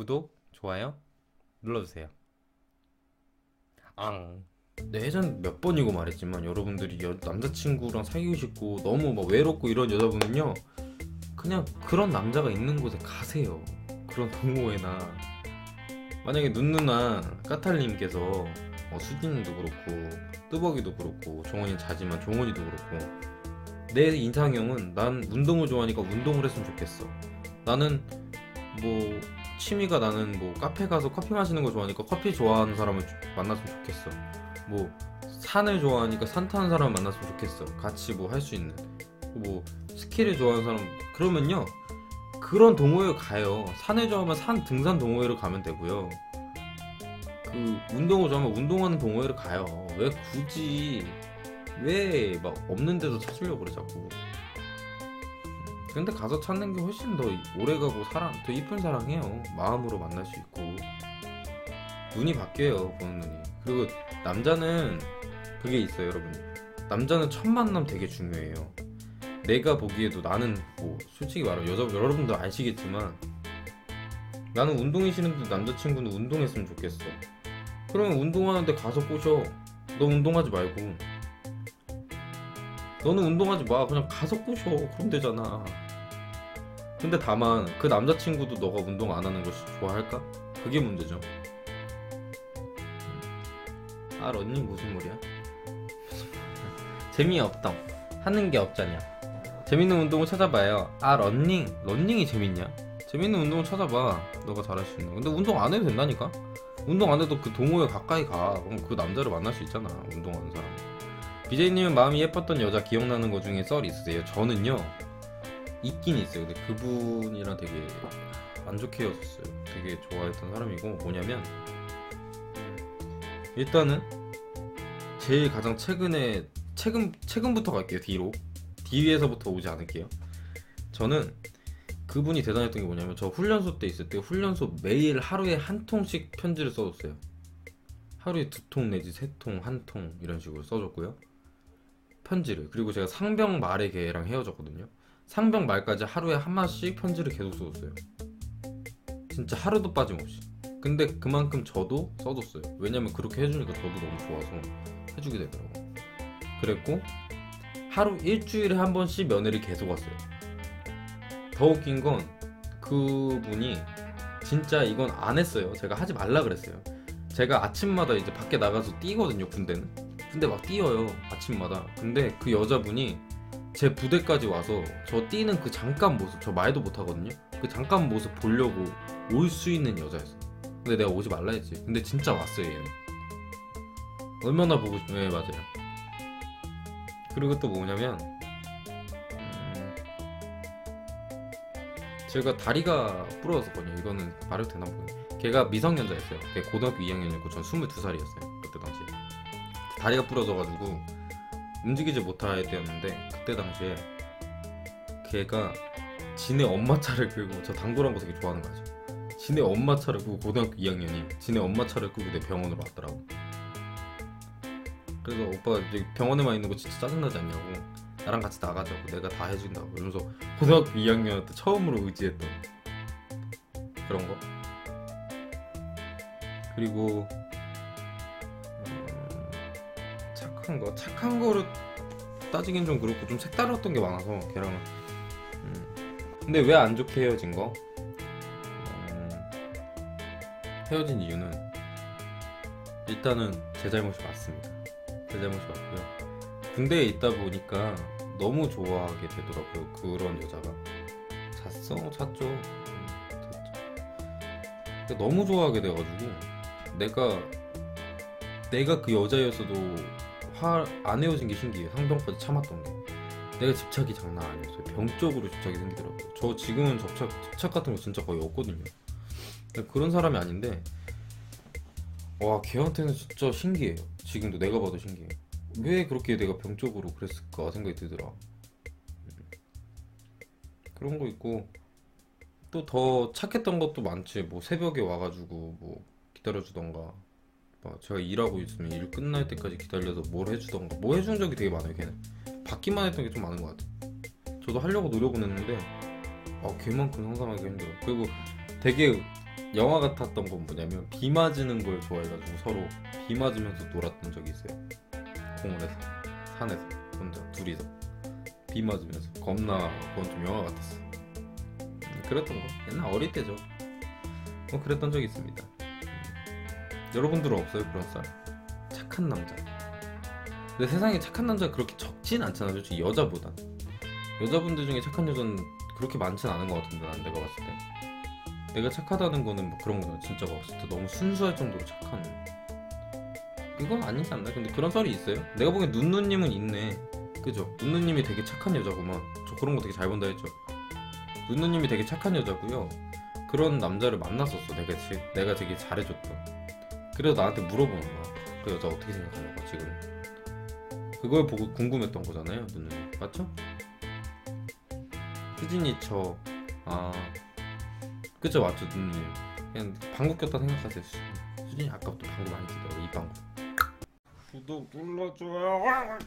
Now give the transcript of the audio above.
구독, 좋아요 눌러주세요. 앙. 네, 예전 몇 번이고 말했지만 여러분들이 여- 남자친구랑 사귀고 싶고 너무 막 외롭고 이런 여자분은요 그냥 그런 남자가 있는 곳에 가세요. 그런 동호회나 만약에 눈누나 까탈님께서 어, 수진님도 그렇고 뚜벅이도 그렇고 종원이 자지만 종원이도 그렇고 내 이상형은 난 운동을 좋아하니까 운동을 했으면 좋겠어. 나는 뭐 취미가 나는 뭐 카페 가서 커피 마시는 거 좋아하니까 커피 좋아하는 사람을 주- 만났으면 좋겠어. 뭐 산을 좋아하니까 산 타는 사람을 만났으면 좋겠어. 같이 뭐 할 수 있는 뭐 스키를 좋아하는 사람 그러면요 그런 동호회 가요. 산을 좋아하면 산 등산 동호회를 가면 되고요. 그 운동을 좋아하면 운동하는 동호회를 가요. 왜 굳이 왜 막 없는데도 찾으려고 그래 자꾸. 근데 가서 찾는 게 훨씬 더 오래가고 사랑 더 이쁜 사랑해요. 마음으로 만날 수 있고 눈이 바뀌어요 보는 눈이. 그리고 남자는 그게 있어요 여러분. 남자는 첫 만남 되게 중요해요. 내가 보기에도 나는 뭐 솔직히 말하면 여자 여러분도 아시겠지만 나는 운동이 싫은데 남자친구는 운동했으면 좋겠어. 그러면 운동하는데 가서 꼬셔. 너 운동하지 말고. 너는 운동하지 마. 그냥 가서 꼬셔. 그럼 되잖아. 근데 다만 그 남자친구도 너가 운동 안 하는 것이 좋아할까? 그게 문제죠. 아 런닝 무슨 말이야? 재미없다. 하는 게 없잖냐. 재밌는 운동을 찾아봐요. 아 런닝. 런닝이 재밌냐? 재밌는 운동을 찾아봐. 너가 잘할 수 있는. 근데 운동 안 해도 된다니까? 운동 안 해도 그 동호회 가까이 가. 그럼 그 남자를 만날 수 있잖아. 운동하는 사람. BJ님은 마음이 예뻤던 여자 기억나는 거 중에 썰 있으세요? 저는요. 있긴 있어요. 근데 그분이랑 되게 안 좋게 헤어졌어요. 되게 좋아했던 사람이고 뭐냐면 일단은 제일 가장 최근에 최근 최근부터 갈게요. 뒤로 뒤에서부터 오지 않을게요. 저는 그분이 대단했던 게 뭐냐면 저 훈련소 때 있을 때 훈련소 매일 하루에 한 통씩 편지를 써줬어요. 하루에 두 통 내지 세 통, 한 통 이런 식으로 써줬고요. 편지를 그리고 제가 상병 말에 걔랑 헤어졌거든요. 상병 말까지 하루에 한 마씩 편지를 계속 써줬어요. 진짜 하루도 빠짐없이. 근데 그만큼 저도 써줬어요. 왜냐면 그렇게 해주니까 저도 너무 좋아서 해주게 되더라고. 그랬고 하루 일주일에 한 번씩 면회를 계속 왔어요. 더 웃긴 건 그분이 진짜 이건 안 했어요. 제가 하지 말라 그랬어요. 제가 아침마다 이제 밖에 나가서 뛰거든요. 군대는. 근데 막 뛰어요. 아침마다. 근데 그 여자분이 제 부대까지 와서 저 뛰는 그 잠깐 모습 저 말도 못 하거든요. 그 잠깐 모습 보려고 올 수 있는 여자였어. 근데 내가 오지 말라 했지. 근데 진짜 왔어요 얘는. 얼마나 보고 싶? 네 맞아요. 그리고 또 뭐냐면 음, 제가 다리가 부러졌거든요. 이거는 말해도 되나 모르겠네. 걔가 미성년자였어요. 걔 고등학교 2학년이었고 전 22살이었어요. 그때 당시에. 다리가 부러져가지고 움직이지 못할 때였는데 그때 당시에 걔가 지네 엄마 차를 끌고 저 당돌한 거 되게 좋아하는 거죠. 지네 엄마 차를 끌고 고등학교 2학년이 지네 엄마 차를 끌고 내 병원으로 왔더라고. 그래서 오빠 이제 병원에만 있는 거 진짜 짜증나지 않냐고 나랑 같이 나가자고 내가 다 해준다고 이러면서 고등학교 2학년 때 처음으로 의지했던 그런 거 그리고 착한 거. 착한 거를 따지긴 좀 그렇고 좀 색다랐던 게 많아서 걔랑은. 음. 근데 왜 안 좋게 헤어진 거? 음, 헤어진 이유는 일단은 제 잘못이 맞습니다. 제 잘못이 맞고요. 군대에 있다 보니까 너무 좋아하게 되더라고요 그런 여자가. 잤어? 잤죠. 음, 잤죠. 너무 좋아하게 돼가지고 내가 내가 그 여자였어도 화안 헤어진 게 신기해요 상병까지 참았던 게. 내가 집착이 장난 아니었어요 병적으로 집착이 생기더라고요 저 지금은 집착, 집착 같은 거 진짜 거의 없거든요. 그런 사람이 아닌데 와 걔한테는 진짜 신기해요. 지금도 내가 봐도 신기해요 왜 그렇게 내가 병적으로 그랬을까 생각이 들더라. 음. 그런 거 있고 또 더 착했던 것도 많지. 뭐 새벽에 와가지고 뭐 기다려주던가 막 제가 일하고 있으면 일 끝날 때까지 기다려서 뭘 해주던가 뭐 해준 적이 되게 많아요 걔는 받기만 했던 게 좀 많은 것 같아 저도 하려고 노력은 했는데 아 걔만큼 상상하기가 힘들어 그리고 되게 영화 같았던 건 뭐냐면 비 맞는 걸 좋아해가지고 서로 비 맞으면서 놀았던 적이 있어요. 공원에서 산에서 혼자 둘이서 비 맞으면서 겁나 그건 좀 영화 같았어. 음, 그랬던 거 옛날 어릴 때죠. 뭐 그랬던 적이 있습니다. 음. 여러분들은 없어요 그런 썰? 착한 남자. 근데 세상에 착한 남자 그렇게 적진 않잖아 솔직히 여자보단. 여자분들 중에 착한 여자는 그렇게 많진 않은 것 같은데 난 내가 봤을 때. 내가 착하다는 거는 뭐 그런 거는 진짜 막 진짜 너무 순수할 정도로 착한 이건 아니지 않나? 근데 그런 썰이 있어요? 내가 보기엔 눈누님은 있네 그죠? 눈누님이 되게 착한 여자구만 저 그런 거 되게 잘 본다 했죠 눈누님이 되게 착한 여자고요 그런 남자를 만났었어 내가, 지, 내가 되게 잘해줬던 그래서 나한테 물어보는 거야. 그 여자 어떻게 생각하냐고 지금. 그걸 보고 궁금했던 거잖아요 눈누님 맞죠? 수진이 저 아. 그죠 맞죠 누님. 그냥 방구 꼈다 생각하세요 수진이 수진이 아까부터 방구 많이 끼더라고 이 방구. 구독 눌러줘요